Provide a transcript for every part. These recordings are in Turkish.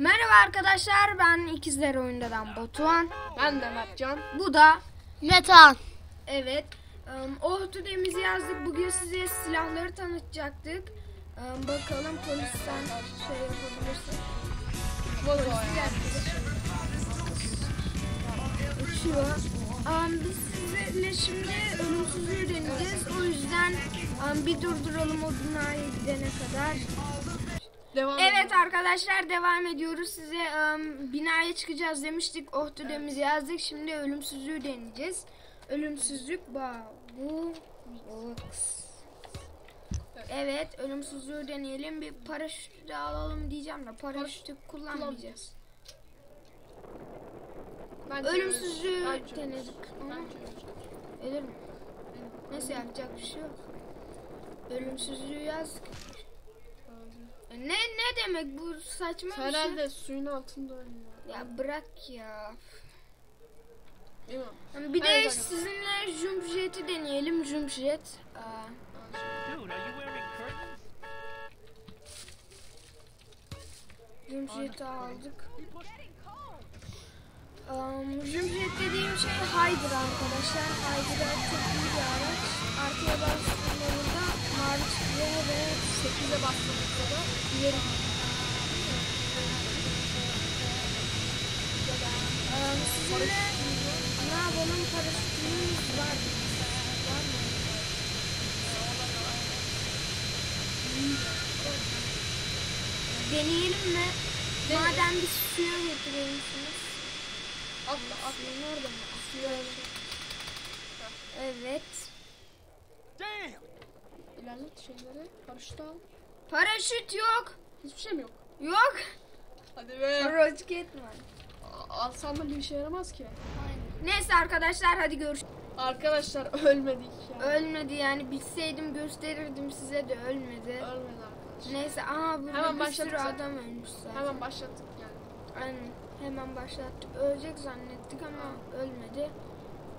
Merhaba arkadaşlar ben İkizler Oyunda'dan Batuhan. Ben de Mertcan. Bu da Metan. evet um, Oh Today'imizi yazdık. Bugün size silahları tanıtacaktık. Um, bakalım polisten şey yapabilirsin. Uçuyor. Um, biz sizinle şimdi ölümsüzlüğü deneyeceğiz. O yüzden um, bir durduralım o binaya gidene kadar. Devam Evet arkadaşlar devam ediyoruz. Size ım, binaya çıkacağız demiştik. Oh ödemizi yazdık. Şimdi ölümsüzlüğü deneyeceğiz. Ölümsüzlük bu box. Evet ölümsüzlüğü deneyelim. Bir paraşütü de alalım diyeceğim de paraşütü kullanmayacağız. Ölümsüzlüğü denedik. Ama ölür mü? Neyse yapacak bir şey yok. Ölümsüzlüğü yazdık. Ne ne demek bu saçma bir şey. Herhalde suyun altında oynuyor. Ya bırak ya. Değil mi? Yani Bir de Hayır, sizinle Jumjet'i deneyelim. Jumjet. Aa, Dude, are you wearing curtains? Jumjet'i aldık. Um, Jumjet dediğim şey Hydra arkadaşlar. Hydra çok iyi bir araç. Arkaya bastığımda mavi çıkıyor ve 8'e bastığımızda da ileri Sizinle yapalım paraşütümüz var. Var mı? Deneyelim mi? Madem bir suya getiriyorsunuz. Atla atla. Orada mı? Suya. Evet. Damn! İlerlet şeyleri. Paraşütü al. Paraşüt yok. Hiçbir şey mi yok? Yok. Hadi be. Roket var. Alsam da bir işe yaramaz ki. Neyse arkadaşlar hadi görüşürüz. Arkadaşlar ölmedik ya. Ölmedi yani bilseydim gösterirdim size de ölmedi. Ölmedi arkadaşlar. Neyse aha burada Hemen bir sürü zaten. adam ölmüş zaten. Hemen başlattık yani. Aynen. Hemen başlattık. Ölecek zannettik ama ölmedi.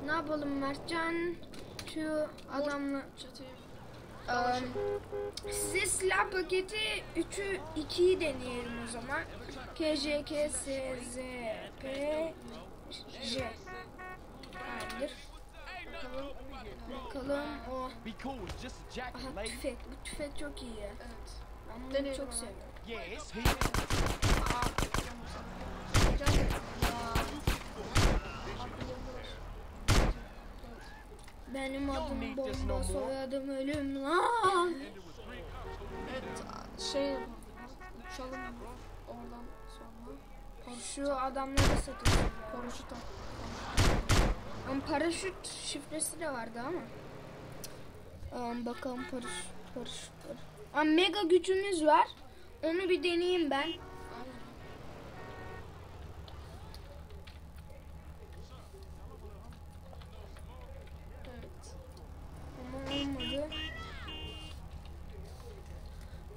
Ne yapalım Mertcan? Şu adamla Çatıyı. Eee, size silah paketi 3'ü 2'yi deneyelim o zaman. K, J, K, S, Z, P, J. Hayır. Bakalım. Bakalım o. Aha tüfek. Bu tüfek çok iyi. Evet. Ben bunu çok seviyorum. İt's here. Benim adım bomba, soyadım ölüm lan. Evet. Şey. Uçalım oradan sonra. Şu adamları satacağım. Paraşüt al. Ama paraşüt şifresi de vardı ama. Am, bakalım paraşüt, paraşüt. Ama mega gücümüz var. Onu bir deneyeyim ben.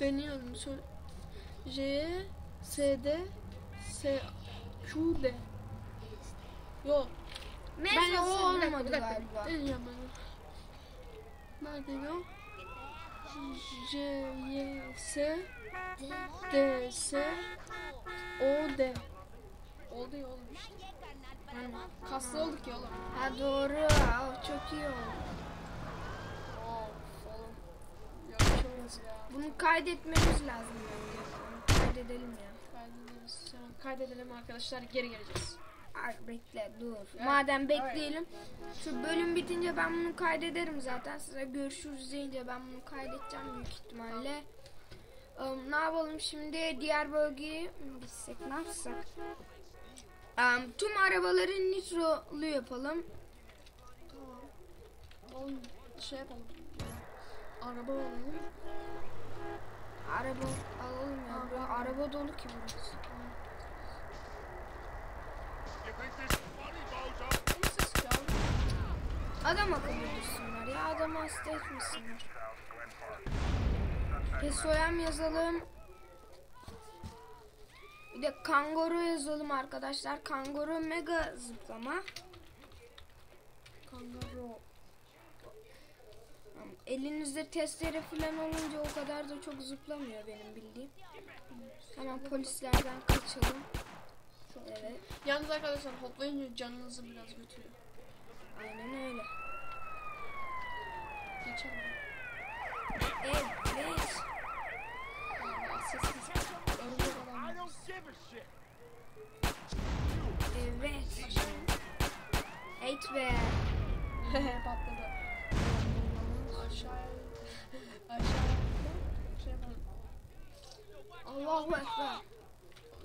Deniyorum. Söyle. J, S, D, S, Q, D. Yok. Ben o olmadı galiba. Deneyeceğim ben. Nerede o? J, Y, S, D, S, O, D. Oldu ya oğlum işte. Hani, Kaslı olduk ya oğlum. ha doğru. Aa, çok iyi oldu. Of oğlum. Yapıyoruz ya. Bunu kaydetmemiz lazım bence. Kaydedelim ya. Kaydederiz. Tamam, Kaydedelim arkadaşlar. Geri geleceğiz. Ay, bekle dur. Evet, Madem bekleyelim. Şu bölüm bitince ben bunu kaydederim zaten. Size görüşürüz deyince ben bunu kaydedeceğim büyük ihtimalle. Um, ne yapalım şimdi diğer bölgeye mi gitsek ne yapsak? Um, tüm arabaları nitrolu yapalım. Tamam. Oğlum şey yapalım. Araba alalım. Araba alalım ya. Bura araba dolu ki burası. Adam akıllı dursunlar ya. Adamı hasta etmesinler. Pesoyam yazalım. Bir de kanguru yazalım arkadaşlar. Kanguru mega zıplama. Elinizde testere falan olunca o kadar da çok zıplamıyor benim bildiğim. Hemen polislerden kaçalım. Evet. Yalnız arkadaşlar hoplayınca canınızı biraz götürüyor. Aynen öyle. Geçer mi? Evet. Evet. Evet be. Patladı. Aşağı. Aşağı. Şey yapalım. Allahu Ekber.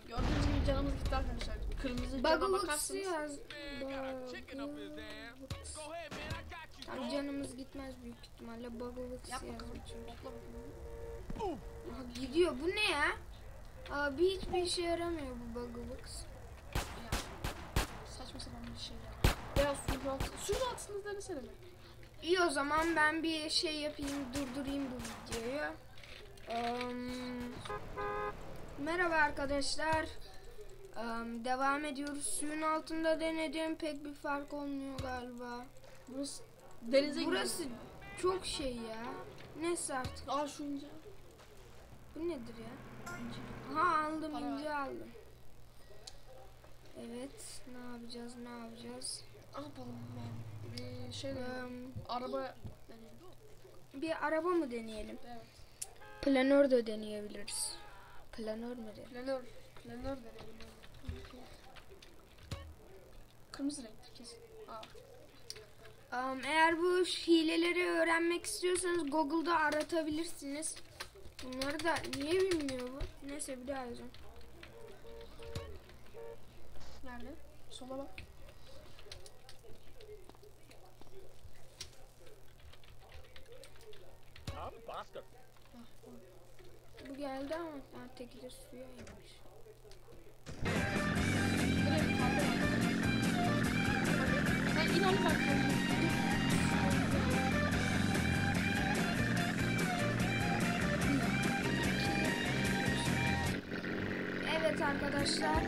Gördüğünüz gibi canımız gitti arkadaşlar. Kırmızı got you. Tam canımız gitmez büyük ihtimalle. Bakalım. Aha, gidiyor. Bu ne ya? Abi hiçbir işe yaramıyor bu Ya. Saçma sapan bir şey ya. Biraz suyun altı. Suyun altını denesene mi? İyi o zaman ben bir şey yapayım, durdurayım bu videoyu. Eee, merhaba arkadaşlar. Eee, devam ediyoruz. Suyun altında denedim. Pek bir fark olmuyor galiba. Burası denize Burası çok şey ya. Neyse artık. Aa şu ince. Bu nedir ya? Aha aldım, Para ince aldım. Evet, ne yapacağız, ne yapacağız? Ne yapalım ben? Bir şey Eee, araba deneyelim. bir araba mı deneyelim? Evet. Planör de deneyebiliriz. Planör mü de? Planör. Planör deneyelim. Kırmızı renktir kesin. Aa. Um, eğer bu hileleri öğrenmek istiyorsanız Google'da aratabilirsiniz. Bunları da niye bilmiyor bu? Neyse bir daha yazın. Nerede? Sola bak. Orada. Bu geldi ama ha, teki de suya inmiş. Direkt kaldı bak. Sen in Ali bak. Evet arkadaşlar.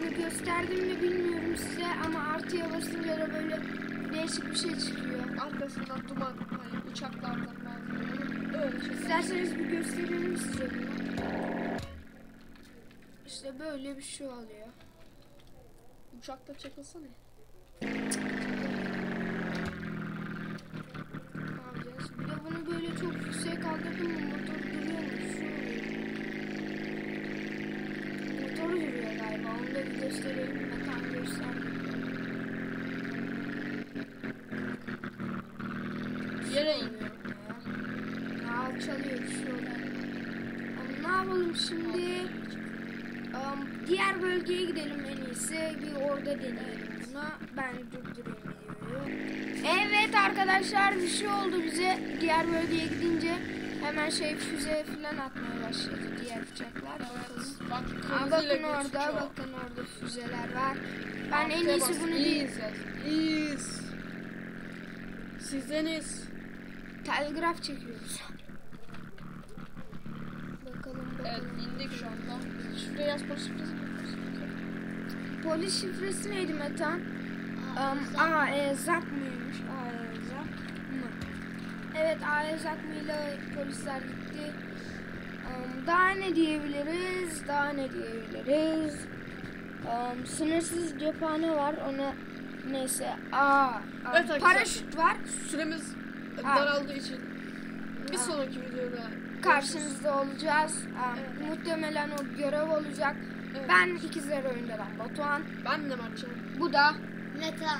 Bunu gösterdim mi bilmiyorum size ama artıya basınca da böyle değişik bir şey çıkıyor. Arkasından duman. Hani uçaklardan. İsterseniz bir gösterelim size bunu. İşte böyle bir şey oluyor. Uçakta çakılsana. Ne yapacağız? Bir de bunu böyle çok yükseğe kaldırdım mı motor duruyormuş. Şu oluyor. Motor duruyor galiba. Onu da bir gösterelim. Mekan göster. Yere iniyor. Şey oluyor. Ama ne yapalım şimdi? Am, diğer bölgeye gidelim en iyisi. Bir orada deneyelim buna. Ben durdurayım videoyu. Evet arkadaşlar bir şey oldu bize. Diğer bölgeye gidince hemen şey füze falan atmaya başladı diğer uçaklar. Bak Aa, bakın orada, gözüküyor. bakın orada füzeler var. Ben en Arkaya iyisi bunu bir iyiyiz. Sizeniz. telgraf çekiyoruz. Evet indik şu anda. Şuraya yaz polis şifresi. Polis şifresi neydi Metan? Um, A, E, Zak mıymış? A, E, Zak mı? Evet, A, E, Zak mı ile polisler gitti. Um, daha ne diyebiliriz? Daha ne diyebiliriz? Um, sınırsız cephane var. Ona neyse. Aa, um, Evet arkadaşlar. paraşüt var. Süremiz daraldığı için bir sonraki videoda Karşınızda olacağız. Um, Evet. Muhtemelen o görev olacak. Evet. Ben ikizler oyundan Batuhan. ben de Mertcan. Bu da Meta.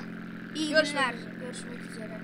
iyi Görüşmek günler. üzere. Görüşmek üzere.